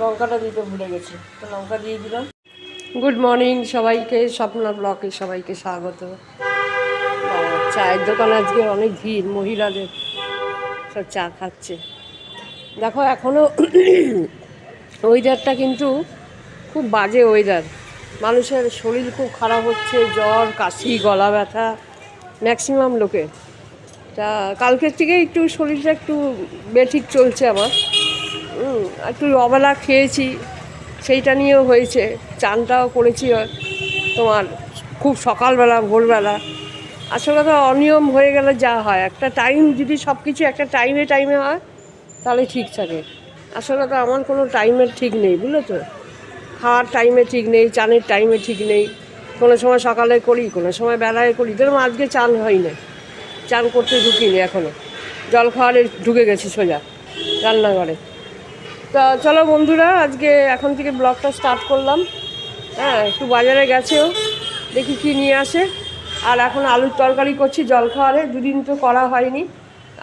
লঙ্কাটা দিতে ভুলে গেছি। তো লঙ্কা দিয়ে দিলাম। গুড মর্নিং সবাইকে, স্বপ্না ব্লকে সবাইকে স্বাগত। চায়ের দোকান আজকে অনেক ভিড়, মহিলাদের সব চা খাচ্ছে। দেখো এখনও ওয়েদারটা কিন্তু খুব বাজে ওয়েদার মানুষের শরীর খুব খারাপ হচ্ছে, জ্বর, কাশি, গলা ব্যথা ম্যাক্সিমাম লোকের তা কালকের থেকে একটু শরীরটা একটু বেঠিক চলছে আমার একটু অবেলা খেয়েছি, সেইটা নিয়েও হয়েছে। চানটাও করেছি তোমার খুব সকালবেলা, ভোরবেলা। আসলে তো অনিয়ম হয়ে গেলে যা হয়। একটা টাইম যদি সব কিছু একটা টাইমে টাইমে হয়, তাহলে ঠিক থাকে। আসলে তো আমার কোনো টাইমের ঠিক নেই বুঝলো তো খাওয়ার টাইমে ঠিক নেই, চানের টাইমে ঠিক নেই। কোনো সময় সকালে করি, কোনো সময় বেলায় করি। যেরকম আজকে চান হয় না চান করতে ঢুকিনি এখনও জল খাওয়ারে ঢুকে গেছি সোজা রান্নাঘরে। তা চলো বন্ধুরা, আজকে এখন থেকে ব্লগটা স্টার্ট করলাম। হ্যাঁ একটু বাজারে গেছেও দেখি কি নিয়ে আসে। আর এখন আলুর তরকারি করছি জল খাওয়ারে, দুদিন তো করা হয়নি।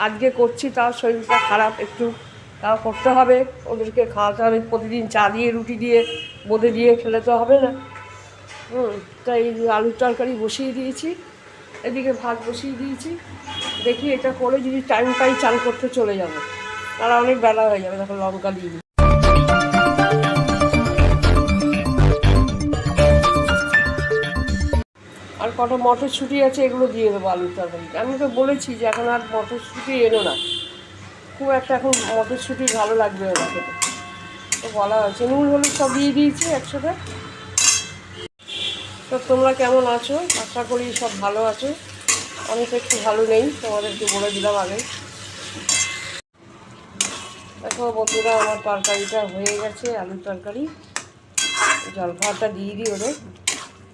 আজকে করছি, তাও শরীরটা খারাপ একটু। তাও করতে হবে, ওদেরকে খাওয়াতে হবে, প্রতিদিন চা দিয়ে, রুটি দিয়ে, বোঁদে দিয়ে খেলে তো হবে না। হুম, তাই আলুর তরকারি বসিয়ে দিয়েছি। এদিকে ভাত বসিয়ে দিয়েছি। দেখি এটা করে যদি টাইম পাই চান করতে চলে যাব। তারা অনেক বেলা হয়ে যাবে, তখন লঙ্কা দিয়ে। আর কটা মটরশুঁটি আছে, এগুলো দিয়ে দেবো আলুর তরকারিতে। আমি তো বলেছি যে এখন আর মটরশুঁটি এনো না। খুব একটা এখন মটরশুঁটি ভালো লাগবে না খেতে। তো বলা হয়েছে, নুন, হলুদ সব দিয়ে দিয়েছি একসাথে। তো তোমরা কেমন আছো? আশা করি সব ভালো আছো। আমি তো একটু ভালো নেই, তোমাদেরকে বলে দিলাম আগে। দেখো বন্ধুরা, আমার তরকারিটা হয়ে গেছে, আলুর তরকারি। জল খাওয়াটা দিয়ে দিই ওদের।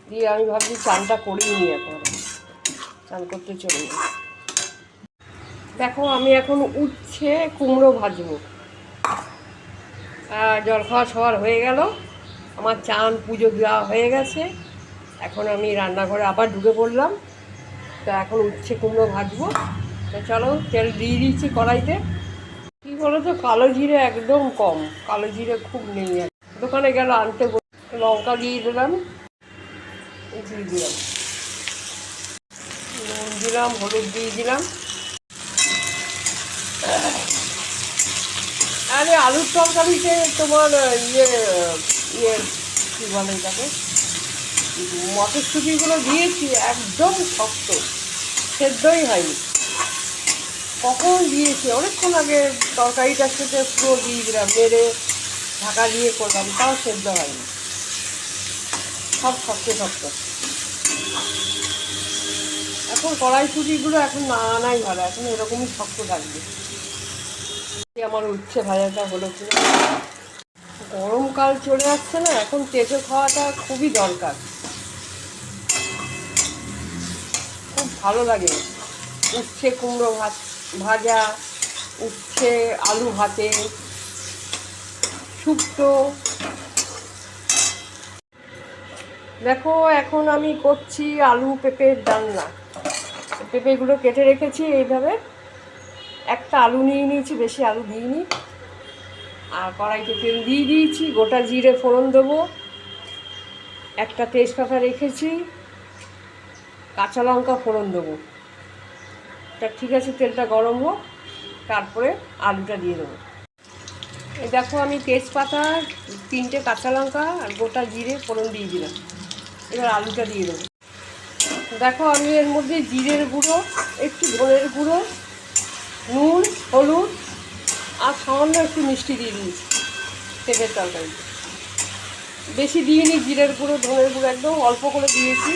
দিয়ে আমি ভাবছি চানটা করিয়ে নিই এখন। চান করতে চলে যাই। দেখো, আমি এখন উচ্ছে কুমড়ো ভাজবো। জল খাওয়া সবার হয়ে গেল। আমার চান পুজো দেওয়া হয়ে গেছে। এখন আমি রান্নাঘরে আবার ঢুকে পড়লাম। তো এখন উচ্ছে কুমড়ো ভাজবো। তো চলো, তেল দিয়ে দিচ্ছি কড়াইতে। বলো তো কালো জিরে একদম কম। কালো জিরে খুব নেই দোকানে গেল, আনতে লঙ্কা দিয়ে দিলাম দিয়ে দিলাম। নুন দিলাম, হলুদ দিয়ে দিলাম। আরে, আলুর তরকারিতে তোমার ইয়ে ইয়ে কী বলে এটাকে? মটরশুঁটিগুলো দিয়েছি, একদম শক্ত। সেদ্ধই হয়নি। কখন দিয়েছি? অনেকক্ষণ আগে তরকারিটার সাথে পুরো দিয়ে দিলাম মেরে ঢাকা দিয়ে করলাম, তাও সেদ্ধ হয়নি। সব শক্ত শক্ত। এখন কড়াইশুটিগুলো এখন না আনাই ভালো, এখন এরকমই শক্ত থাকবে। আমার উচ্ছে ভাজাটা হলো গরমকাল চলে আসছে না, এখন তেঁচো খাওয়াটা খুবই দরকার। খুব ভালো লাগে। উচ্ছে কুমড়ো ভাত। ভাজা, উচ্ছে, আলু ভাতে, শুক্তো। দেখো, এখন আমি করছি আলু পেঁপের ডালনা। পেঁপেগুলো কেটে রেখেছি এইভাবে। একটা আলু নিয়ে নিয়েছি, বেশি আলু দিইনি। আর কড়াইতে তেল দিয়ে দিয়েছি, গোটা জিরে ফোড়ন দেবো। একটা তেজপাতা রেখেছি, কাঁচা লঙ্কা ফোড়ন দেবো। তা ঠিক আছে, তেলটা গরম হোক, তারপরে আলুটা দিয়ে দেবো। এই দেখো আমি তেজপাতা, তিনটে কাঁচা লঙ্কা আর গোটা জিরে, ফোড়ন দিয়ে দিলাম। এবার আলুটা দিয়ে দেবো। দেখো আমি এর মধ্যে জিরের গুঁড়ো, একটু ধনের গুঁড়ো, নুন, হলুদ আর সামান্য একটু মিষ্টি দিয়ে দিয়েছি পেঁপের তরকারি বেশি দিইনি জিরের গুঁড়ো, ধনের গুঁড়ো, একদম অল্প করে দিয়েছি।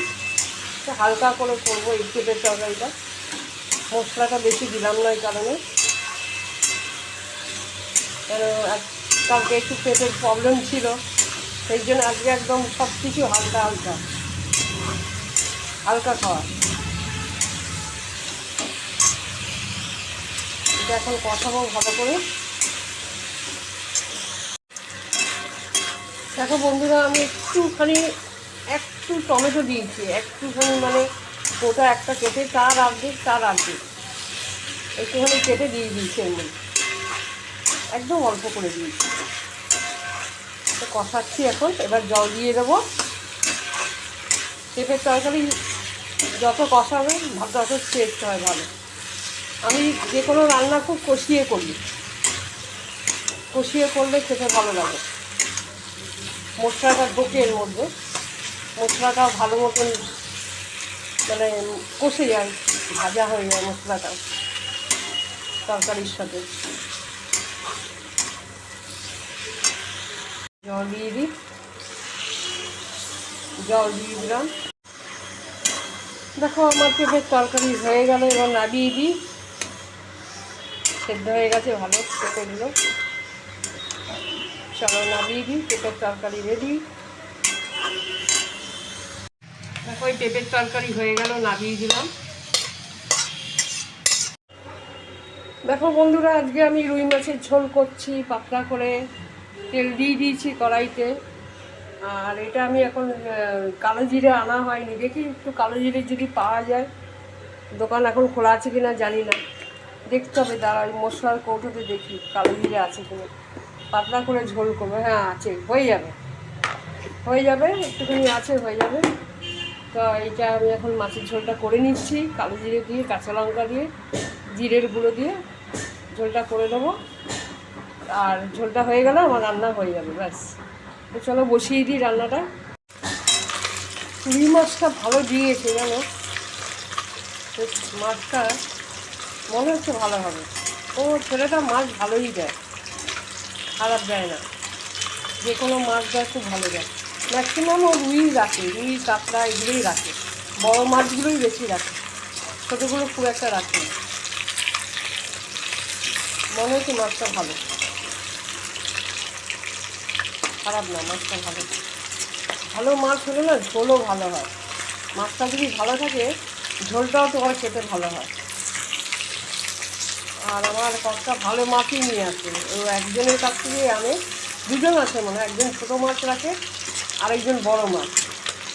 হালকা করে করব এই পেঁপের তরকারিটা। মশলাটা বেশি দিলাম না এই কারণে। কেন কালকে একটু পেটের প্রবলেম ছিল। সেই জন্য আজকে একদম সব কিছু হালকা হালকা। হালকা খাওয়া। এটা এখন কষাবো ভালো করে। দেখো বন্ধুরা, আমি একটুখানি একটু টমেটো দিয়েছি। একটুখানি মানে ওটা একটা কেটে, তার অর্ধেক তার অর্ধেক একটুখানি কেটে দিয়ে দিয়েছি মধ্যে একদম অল্প করে দিয়েছি। কষাচ্ছি এখন, এবার জল দিয়ে দেবো। পেঁপের তরকারি যত কষাবে, তত টেস্ট হয় ভালো। আমি যে কোনো রান্না খুব কষিয়ে করি। কষিয়ে করলে খেতে ভালো লাগে। মশলাটা ঢোকে এর মধ্যে। মশলাটা ভালো মতন মানে কষে যায়, ভাজা হয়ে যায় মশলাটা, তরকারির সাথে। জল দিয়ে দিই। জল দিয়ে দিলাম। দেখো আমার পেঁপের তরকারি হয়ে গেল, এবার নাবিয়ে দিই। সেদ্ধ হয়ে গেছে, ভালো পেঁপেগুলো চলো নাবিয়ে দিই পেঁপের তরকারি রেডি দেখো ওই পেঁপের তরকারি হয়ে গেল নাবিয়ে দিলাম। দেখো বন্ধুরা, আজকে আমি রুই মাছের ঝোল করছি, পাতলা করে তেল দিয়ে দিয়েছি কড়াইতে। আর এটা আমি এখন কালো জিরে আনা হয়নি। দেখি একটু কালো জিরে যদি পাওয়া যায়। দোকান এখন খোলা আছে কিনা জানি না। দেখতে হবে দাঁড়া ওই মশলার কৌটোতে দেখি কালো জিরে আছে কিনা। পাতলা করে ঝোল করব। হ্যাঁ আছে, হয়ে যাবে। হয়ে যাবে, একটুখানি আছে, হয়ে যাবে। তো এইটা আমি এখন মাছের ঝোলটা করে নিচ্ছি, কালো জিরে দিয়ে, কাঁচা লঙ্কা দিয়ে, জিরের গুঁড়ো দিয়ে ঝোলটা করে দেবো আর ঝোলটা হয়ে গেলে আমার রান্না হয়ে যাবে, ব্যাস। তো চলো বসিয়ে দিই রান্নাটা। রুই মাছটা ভালো দিয়েছে বেশ, মাছটা মনে হচ্ছে ভালো হবে। ও, ছেলেটা মাছ ভালোই দেয়, খারাপ দেয় না। যে কোনো মাছ দেয়, খুব ভালো দেয়। ম্যাক্সিমাম ও রুই রাখে রুই কাঁকড়া এগুলোই রাখে। বড় মাছগুলোই বেশি রাখে। ছোটোগুলো খুব একটা রাখে না। মনে হচ্ছে মাছটা ভালো। খারাপ না, মাছটা ভালো। ভালো মাছ হলে না ঝোলও ভালো হয়। মাছটা যদি ভালো থাকে, ঝোলটাও তোমার খেতে ভালো হয়। আর আমার কতটা ভালো মাছই নিয়ে আসে। ও একজনের কাছ থেকে আমি দুজন আছে মনে একজন ছোটো মাছ রাখে আরেকজন বড় মাছ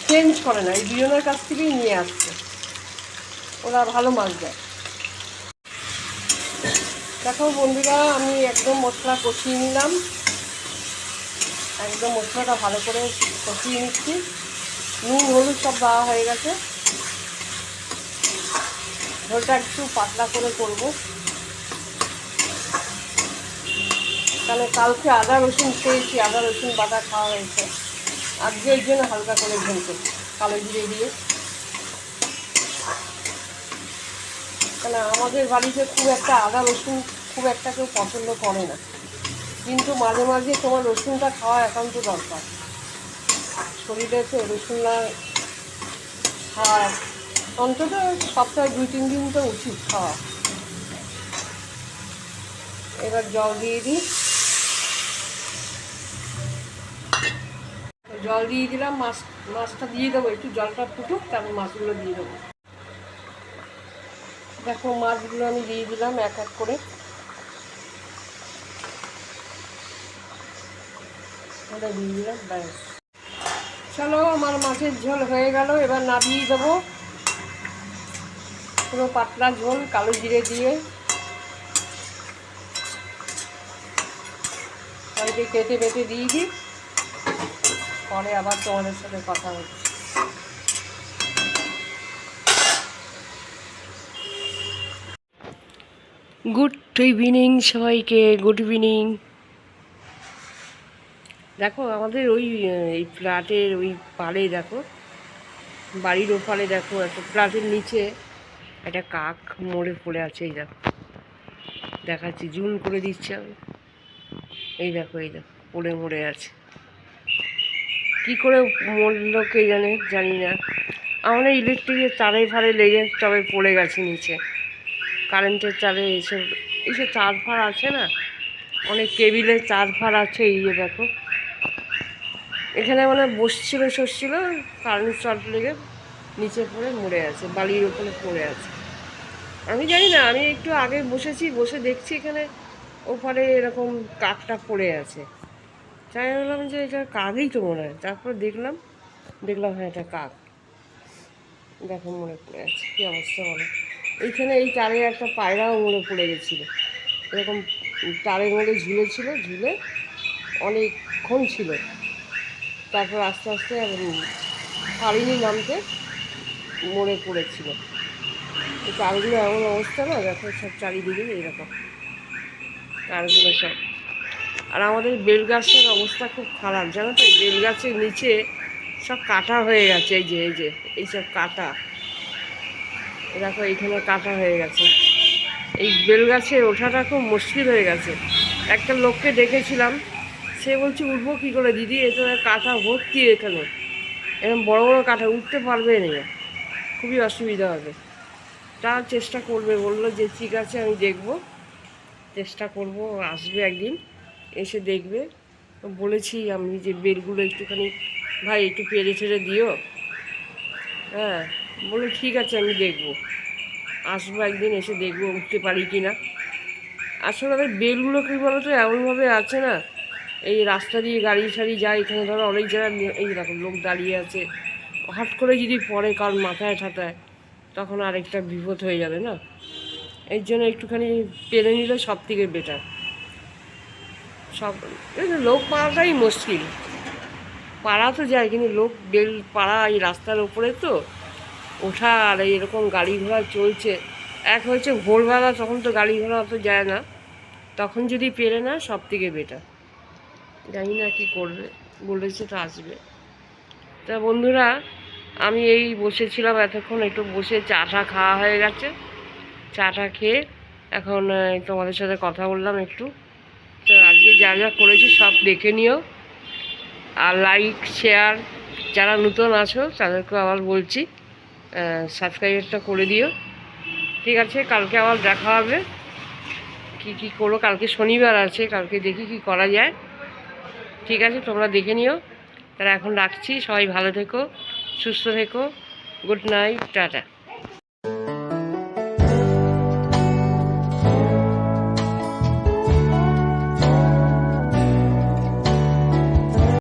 চেঞ্জ করে না, এই দুজনের কাছ থেকেই নিয়ে আসছে। ওরা ভালো মাছ দেয়। দেখো বন্ধুরা, আমি একদম মশলা কষিয়ে নিলাম। একদম মশলাটা ভালো করে কষিয়ে নিচ্ছি। নুন, হলুদ সব দেওয়া হয়ে গেছে। ঝোলটা একটু পাতলা করে করব। তাহলে কালকে আদা রসুন খেয়েছি আদা রসুন বাটা খাওয়া হয়েছে। আজকে এর জন্য হালকা করে করছি কালো জিরে দিয়ে। কেন, আমাদের বাড়িতে খুব একটা আদা রসুন খুব একটা কেউ পছন্দ করে না। কিন্তু মাঝে মাঝে তোমার রসুনটা খাওয়া একান্ত দরকার। শরীরে তো রসুন না খাওয়া অন্তত সপ্তাহে দুই, তিন দিন তো উচিত খাওয়া। এবার জল দিয়ে দিই। জল দিয়ে দিলাম, মাছ, মাছটা দিয়ে দেবো, একটু জলটা ফুটুক, তারপর মাছগুলো দিয়ে দেবো। দেখো মাছগুলো আমি দিয়ে দিলাম এক এক করে। ওটা দিয়ে দিলাম চলো, আমার মাছের ঝোল হয়ে গেল, এবার নামিয়ে দেবো। পুরো পাতলা ঝোল, কালো জিরে দিয়ে। বাড়িতে কেটে বেটে দিয়ে দিই। পরে আবার তোমাদের সাথে কথা হচ্ছে। গুড ইভিনিং সবাইকে গুড ইভিনিং দেখো, আমাদের ওই এই ফ্ল্যাটের ওই পাড়ে দেখো, বাড়ির ওপারে দেখো, একটা ফ্ল্যাটের নিচে একটা কাক মরে পড়ে আছে, এই দেখো। দেখাচ্ছি, জুম করে দিচ্ছে আমি। এই দেখো এই দেখো, পড়ে মরে আছে। কি করে মরল কে জানে, জানি না। আমাদের ইলেকট্রিকের তারে ফারে লেগে তবে পড়ে গেছে নিচে। কারেন্টের তারে এইসব এইসব তার ফার আছে না? অনেক কেবিলের তার ফার আছে, এই যে দেখো। এখানে মানে বসছিল সসছিল কারেন্ট শর্ট লেগে নিচে পড়ে মরে আছে, বালির ওপরে পড়ে আছে। আমি জানি না, আমি একটু আগে বসেছি, বসে দেখছি এখানে ওপারে এরকম কাকটা পড়ে আছে। তাই বললাম যে এটা কাকই তো মনে হয়। তারপর দেখলাম দেখলাম হ্যাঁ এটা কাক। দেখো, মনে পড়ে আছে। কী অবস্থা বলো? এইখানে এই তারে একটা পায়রাও মরে পড়ে গেছিল। এরকম তারের মধ্যে ঝুলেছিল, ঝুলে অনেকক্ষণ ছিল। তারপর আস্তে আস্তে পারিনি নামতে মরে পড়েছিল। তারগুলো এমন অবস্থা না, দেখো সব চারিদিকে এইরকম তারগুলো সব আর আমাদের বেলগাছের অবস্থা খুব খারাপ, জানো তো? এই বেলগাছের নিচে সব কাটা হয়ে গেছে, এই যে এই যে এইসব কাটা। দেখো, এইখানে কাটা হয়ে গেছে। এই বেলগাছে ওঠাটা খুব মুশকিল হয়ে গেছে। একটা লোককে দেখেছিলাম, সে বলছে, উঠবো কী করে দিদি? এ তো কাটা ভর্তি এখানে। এরকম বড় বড় কাটা, উঠতে পারবে না। খুবই অসুবিধা হবে। তা চেষ্টা করবে, বলল যে, ঠিক আছে, আমি দেখব। চেষ্টা করব, আসবে একদিন। এসে দেখবে। বলেছি আমি যে বেলগুলো একটুখানি, ভাই, একটু পেরে ছেড়ে দিও। হ্যাঁ বলে, ঠিক আছে, আমি দেখব। আসব একদিন, এসে দেখব উঠতে পারি কি না আসলে ওদের বেলগুলো কী বলতো, এমনভাবে আছে না, এই রাস্তা দিয়ে গাড়ি সারি যায়, এখানে ধরো অনেক জায়গায় এই দেখো লোক দাঁড়িয়ে আছে। হট করে যদি পড়ে কারণ মাথায় ঠাটায়, তখন আরেকটা বিপদ হয়ে যাবে না? এর জন্য একটুখানি পেরে নিলে সব থেকে বেটার সব লোক পাওয়াটাই মুশকিল। পাড়া তো যায়, কিন্তু লোক বেল, পাড়া এই রাস্তার উপরে তো ওঠা আর এরকম গাড়ি ঘোড়া চলছে। এক হচ্ছে ভোরবেলা, তখন তো গাড়ি ঘোড়া অত যায় না। তখন যদি পেরে না, সব থেকে বেটার জানি না কী করবে, বলেছে তো আসবে। তা বন্ধুরা, আমি এই বসেছিলাম এতক্ষণ, একটু বসে চাটা খাওয়া হয়ে গেছে। চাটা খেয়ে এখন তোমাদের সাথে কথা বললাম একটু। তো যা যা করেছি সব দেখে নিও। আর লাইক শেয়ার যারা নতুন আছো তাদেরকে আবার বলছি সাবস্ক্রাইবারটা করে দিও। ঠিক আছে, কালকে আবার দেখা হবে। কি কি করো কালকে শনিবার আছে, কালকে দেখি কি করা যায়। ঠিক আছে, তোমরা দেখে নিও। তারা এখন রাখছি, সবাই ভালো থেকো, সুস্থ থেকো। Good night tata.